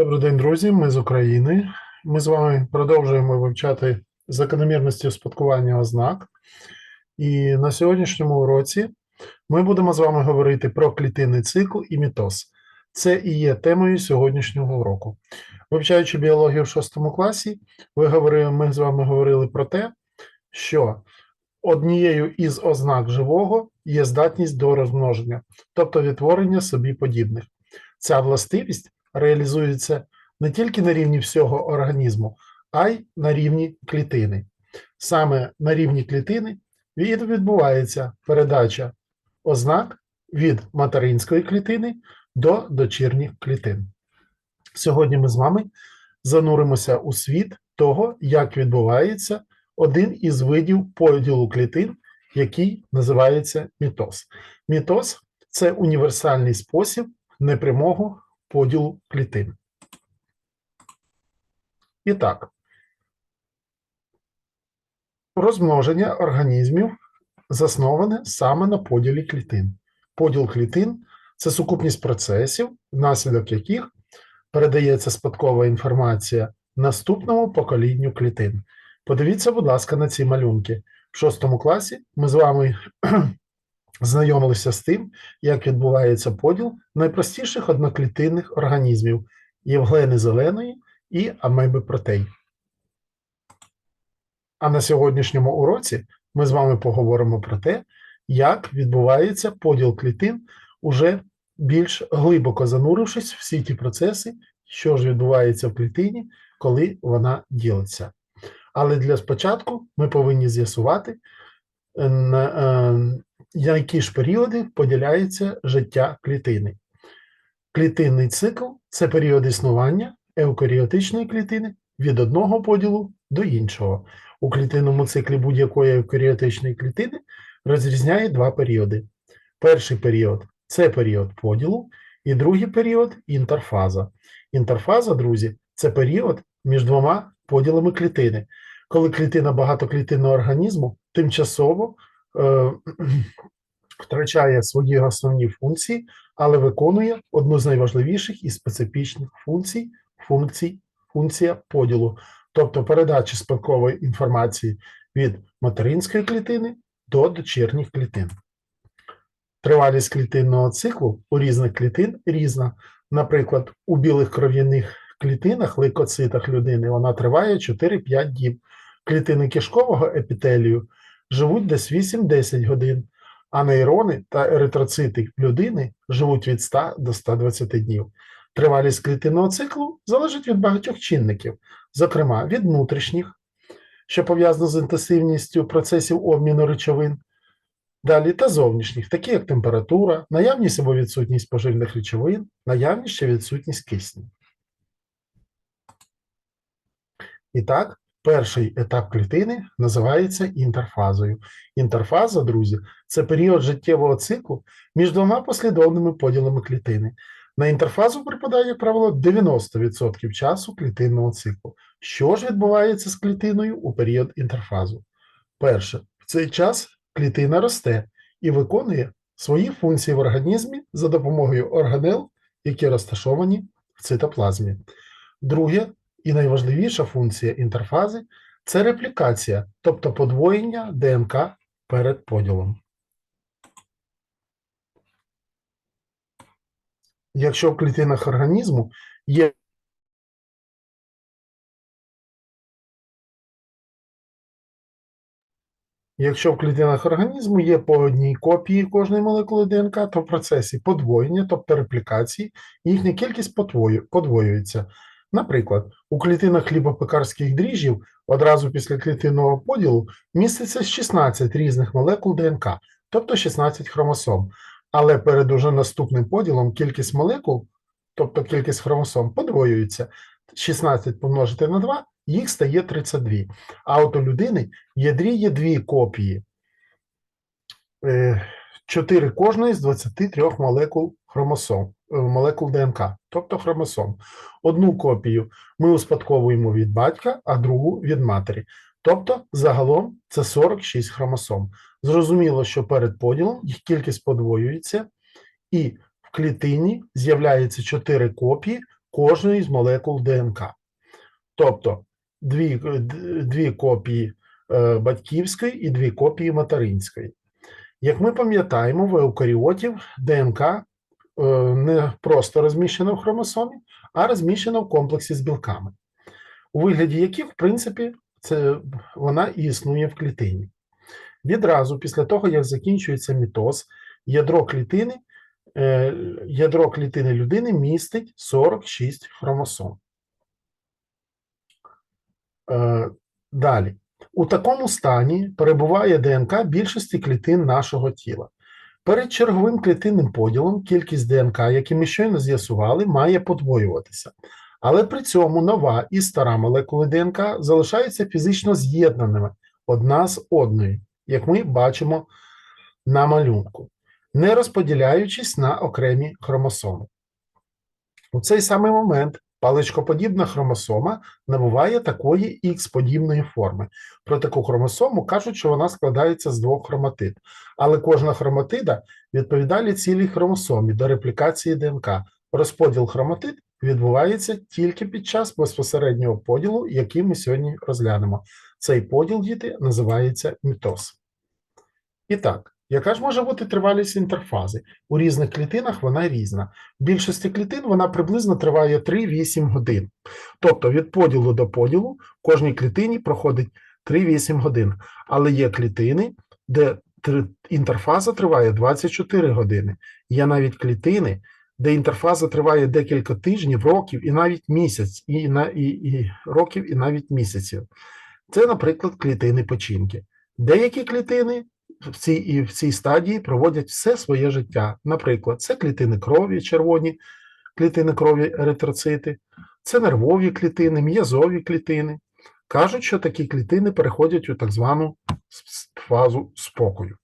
Добрий день, друзі. Ми з України. Ми з вами продовжуємо вивчати закономірності успадкування ознак. І на сьогоднішньому уроці ми будемо з вами говорити про клітинний цикл і мітоз. Це і є темою сьогоднішнього уроку. Вивчаючи біологію в 6 класі, ви говорили, ми з вами говорили про те, що однією із ознак живого є здатність до розмноження, тобто відтворення собі подібних. Ця властивість реалізується не тільки на рівні всього організму, а й на рівні клітини. Саме на рівні клітини відбувається передача ознак від материнської клітини до дочірніх клітин. Сьогодні ми з вами зануримося у світ того, як відбувається один із видів поділу клітин, який називається мітоз. Мітоз це універсальний спосіб непрямого поділу клітин. І так, розмноження організмів засноване саме на поділі клітин. Поділ клітин це сукупність процесів, внаслідок яких передається спадкова інформація наступному поколінню клітин. Подивіться, будь ласка, на ці малюнки. В шостому класі ми з вами знайомилися з тим, як відбувається поділ найпростіших одноклітинних організмів Євглени зеленої і амеби протей. А на сьогоднішньому уроці ми з вами поговоримо про те, як відбувається поділ клітин, уже більш глибоко занурившись в всі ті процеси, що ж відбувається в клітині, коли вона ділиться. Але для спочатку ми повинні з'ясувати, е, на які ж періоди поділяється життя клітини. Клітинний цикл це період існування еукаріотичної клітини від одного поділу до іншого. У клітинному циклі будь-якої еукаріотичної клітини розрізняє два періоди. Перший період це період поділу, і другий період інтерфаза. Інтерфаза, друзі, це період між двома поділами клітини, коли клітина багатоклітинного організму тимчасово втрачає свої основні функції, але виконує одну з найважливіших і специфічних функцій функцій функція поділу, тобто передачі спадкової інформації від материнської клітини до дочірніх клітин. Тривалість клітинного циклу у різних клітин різна. Наприклад, у білих кров'яних клітинах, лейкоцитах людини, вона триває 4-5 діб. Клітини кишкового епітелію живуть десь 8-10 годин, а нейрони та еритроцити людини живуть від 100 до 120 днів. Тривалість клітинного циклу залежить від багатьох чинників, зокрема від внутрішніх, що пов'язано з інтенсивністю процесів обміну речовин, далі та зовнішніх, такі як температура, наявність або відсутність поживних речовин, наявність чи відсутність кисню. І так, перший етап клітини називається інтерфазою. Інтерфаза, друзі, це період життєвого циклу між двома послідовними поділами клітини. На інтерфазу припадає, як правило, 90% часу клітинного циклу. Що ж відбувається з клітиною у період інтерфазу? Перше, в цей час клітина росте і виконує свої функції в організмі за допомогою органел, які розташовані в цитоплазмі. Друге, і найважливіша функція інтерфази це реплікація, тобто подвоєння ДНК перед поділом. Якщо в клітинах організму є Якщо в клітинах організму є по одній копії кожної молекули ДНК, то в процесі подвоєння, тобто реплікації, їхня кількість подвоюється. Наприклад, у клітинах хлібопекарських дріжджів одразу після клітинного поділу міститься 16 різних молекул ДНК, тобто 16 хромосом. Але перед уже наступним поділом кількість молекул, тобто кількість хромосом, подвоюється. 16 помножити на 2, їх стає 32. А от у людини в ядрі є дві копії. Е, Чотири кожної з 23 молекул хромосом, е, молекул ДНК, тобто хромосом. Одну копію ми успадковуємо від батька, а другу від матері. Тобто загалом це 46 хромосом. Зрозуміло, що перед поділом їх кількість подвоюється, і в клітині з'являється 4 копії кожної з молекул ДНК. Тобто дві, е, дві копії е, батьківської і дві копії материнської. Як ми пам'ятаємо, в еукаріотів ДНК е, не просто розміщена в хромосомі, а розміщена в комплексі з білками, у вигляді яких, в принципі, це, вона і існує в клітині. Відразу після того, як закінчується мітоз, ядро клітини, е, ядро клітини людини містить 46 хромосом. Е, Далі. У такому стані перебуває ДНК більшості клітин нашого тіла. Перед черговим клітинним поділом кількість ДНК, які ми щойно з'ясували, має подвоюватися. Але при цьому нова і стара молекули ДНК залишаються фізично з'єднаними одна з одною, як ми бачимо на малюнку, не розподіляючись на окремі хромосоми. У цей самий момент паличкоподібна хромосома набуває такої Х-подібної форми. Про таку хромосому кажуть, що вона складається з двох хроматид. Але кожна хроматида відповідає цілій хромосомі до реплікації ДНК. Розподіл хроматид відбувається тільки під час безпосереднього поділу, який ми сьогодні розглянемо. Цей поділ, діти, називається мітоз. І так, яка ж може бути тривалість інтерфази? У різних клітинах вона різна. В більшості клітин вона приблизно триває 3-8 годин. Тобто від поділу до поділу кожній клітині проходить 3-8 годин. Але є клітини, де інтерфаза триває 24 години. Є навіть клітини, де інтерфаза триває декілька тижнів, років і навіть місяць, і, на, і, і років, і навіть місяців. Це, наприклад, клітини печінки. Деякі клітини в цій, і в цій стадії проводять все своє життя. Наприклад, це клітини крові, червоні клітини крові, еритроцити, це нервові клітини, м'язові клітини. Кажуть, що такі клітини переходять у так звану фазу спокою.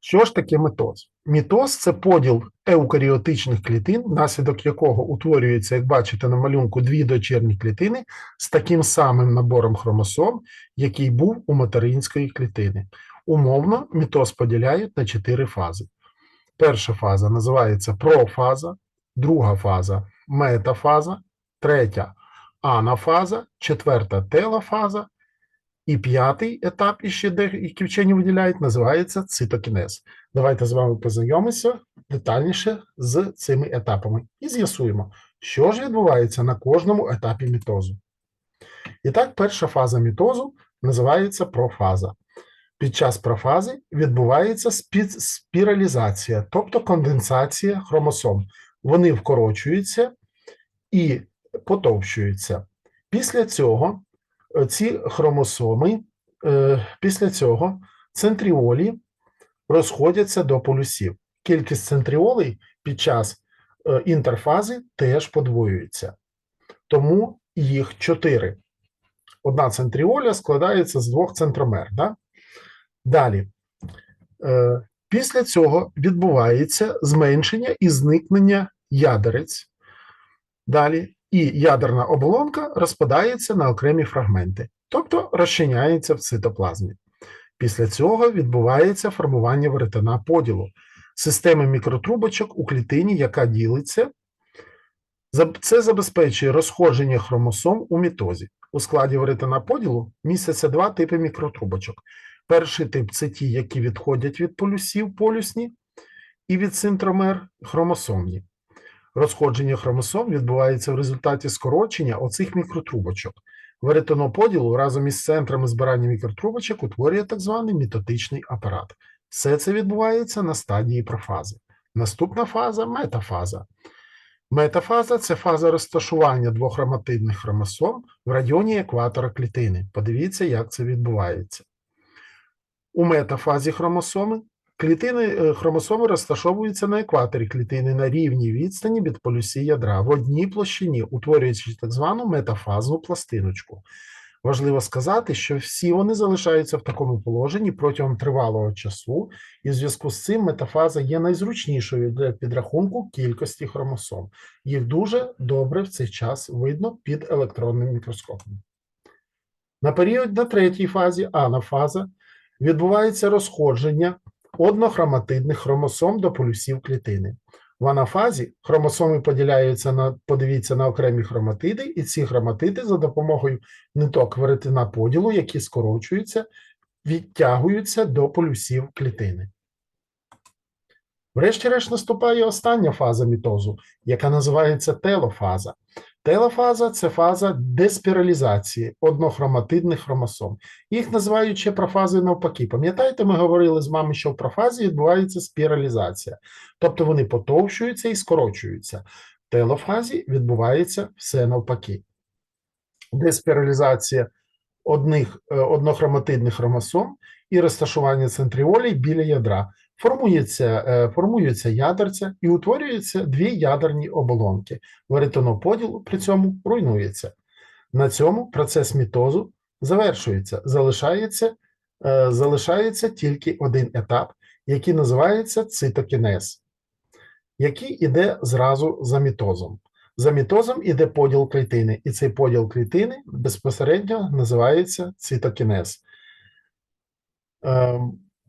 Що ж таке мітоз? Мітоз це поділ еукаріотичних клітин, внаслідок якого утворюється, як бачите на малюнку, дві дочірні клітини з таким самим набором хромосом, який був у материнської клітини. Умовно, мітоз поділяють на чотири фази. Перша фаза називається профаза, друга фаза метафаза, третя анафаза, четверта телофаза, і п'ятий етап, іще деякі вчені виділяють, називається цитокінез. Давайте з вами познайомимося детальніше з цими етапами і з'ясуємо, що ж відбувається на кожному етапі мітозу. І так, перша фаза мітозу називається профаза. Під час профази відбувається спіралізація, тобто конденсація хромосом. Вони вкорочуються і потовщуються. Після цього ці хромосоми, е, після цього центріолі розходяться до полюсів. Кількість центріолей під час е, інтерфази теж подвоюється. Тому їх чотири. Одна центріоля складається з двох центромер. Да? Далі. Е, Після цього відбувається зменшення і зникнення ядерець. Далі. І ядерна оболонка розпадається на окремі фрагменти, тобто розчиняється в цитоплазмі. Після цього відбувається формування веретена поділу, системи мікротрубочок у клітині, яка ділиться. Це забезпечує розходження хромосом у мітозі. У складі веретена поділу містяться два типи мікротрубочок. Перший тип це ті, які відходять від полюсів полюсні, і від центромер хромосомні. Розходження хромосом відбувається в результаті скорочення оцих мікротрубочок. Веретеноподілу разом із центрами збирання мікротрубочок утворює так званий мітотичний апарат. Все це відбувається на стадії профази. Наступна фаза метафаза. Метафаза це фаза розташування двохроматидних хромосом в районі екватора клітини. Подивіться, як це відбувається. У метафазі хромосоми клітини е, хромосоми розташовуються на екваторі клітини на рівній відстані від полюсі ядра в одній площині, утворюючи так звану метафазну пластиночку. Важливо сказати, що всі вони залишаються в такому положенні протягом тривалого часу, і в зв'язку з цим метафаза є найзручнішою для підрахунку кількості хромосом. Їх дуже добре в цей час видно під електронним мікроскопом. На період на третій фазі, анафаза, відбувається розходження однохроматидних хромосом до полюсів клітини. В анафазі хромосоми поділяються на, подивіться, на окремі хроматиди, і ці хроматиди за допомогою ниток веретена поділу, які скорочуються, відтягуються до полюсів клітини. Врешті-решт наступає остання фаза мітозу, яка називається телофаза. Телофаза це фаза деспіралізації однохроматидних хромосом. Їх називають ще профази навпаки. Пам'ятаєте, ми говорили з вами, що в профазі відбувається спіралізація, тобто вони потовщуються і скорочуються. В телофазі відбувається все навпаки. Деспіралізація одних, е, однохроматидних хромосом і розташування центріолій біля ядра. Формується, е, формуються ядерця і утворюються дві ядерні оболонки. Веретеноподіл при цьому руйнується. На цьому процес мітозу завершується. Залишається, е, залишається тільки один етап, який називається цитокінез, який іде зразу за мітозом. За мітозом іде поділ клітини, і цей поділ клітини безпосередньо називається цитокінез.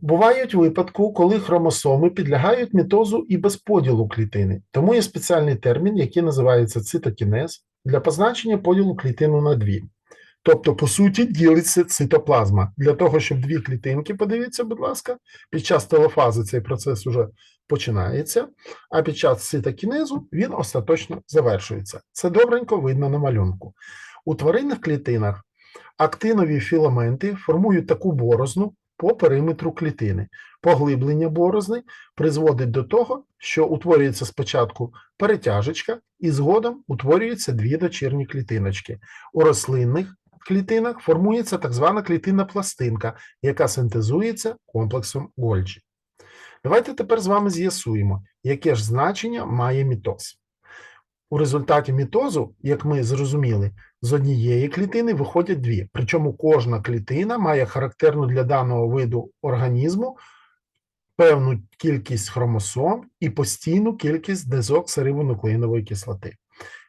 Бувають випадки, коли хромосоми підлягають мітозу і без поділу клітини. Тому є спеціальний термін, який називається цитокінез, для позначення поділу клітину на дві. Тобто, по суті, ділиться цитоплазма. Для того, щоб дві клітинки, подивіться, будь ласка, під час телофази цей процес уже починається, а під час цитокінезу він остаточно завершується. Це добренько видно на малюнку. У тваринних клітинах актинові філаменти формують таку борозну, по периметру клітини. Поглиблення борозни призводить до того, що утворюється спочатку перетяжечка, і згодом утворюються дві дочірні клітиночки. У рослинних клітинах формується так звана клітинна пластинка, яка синтезується комплексом Гольджі. Давайте тепер з вами з'ясуємо, яке ж значення має мітоз. У результаті мітозу, як ми зрозуміли, з однієї клітини виходять дві. Причому кожна клітина має характерну для даного виду організму певну кількість хромосом і постійну кількість дезоксирибонуклеїнової кислоти.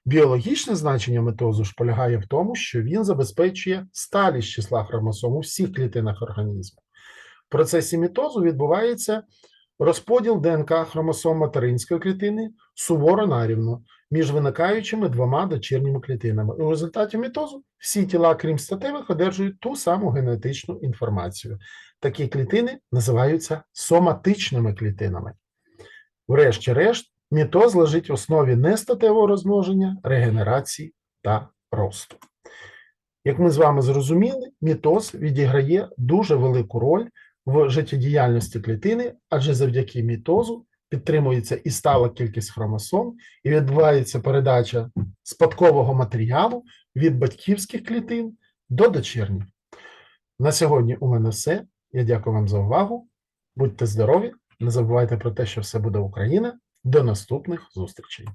Біологічне значення митозу ж полягає в тому, що він забезпечує сталість числа хромосом у всіх клітинах організму. В процесі мітозу відбувається розподіл ДНК хромосом материнської клітини суворо нарівно між виникаючими двома дочірніми клітинами. У результаті мітозу всі тіла, крім статевих, одержують ту саму генетичну інформацію. Такі клітини називаються соматичними клітинами. Врешті-решт, мітоз лежить в основі нестатевого розмноження, регенерації та росту. Як ми з вами зрозуміли, мітоз відіграє дуже велику роль в життєдіяльності клітини, адже завдяки мітозу підтримується і стала кількість хромосом, і відбувається передача спадкового матеріалу від батьківських клітин до дочірніх. На сьогодні у мене все. Я дякую вам за увагу. Будьте здорові, не забувайте про те, що все буде Україна. До наступних зустрічей.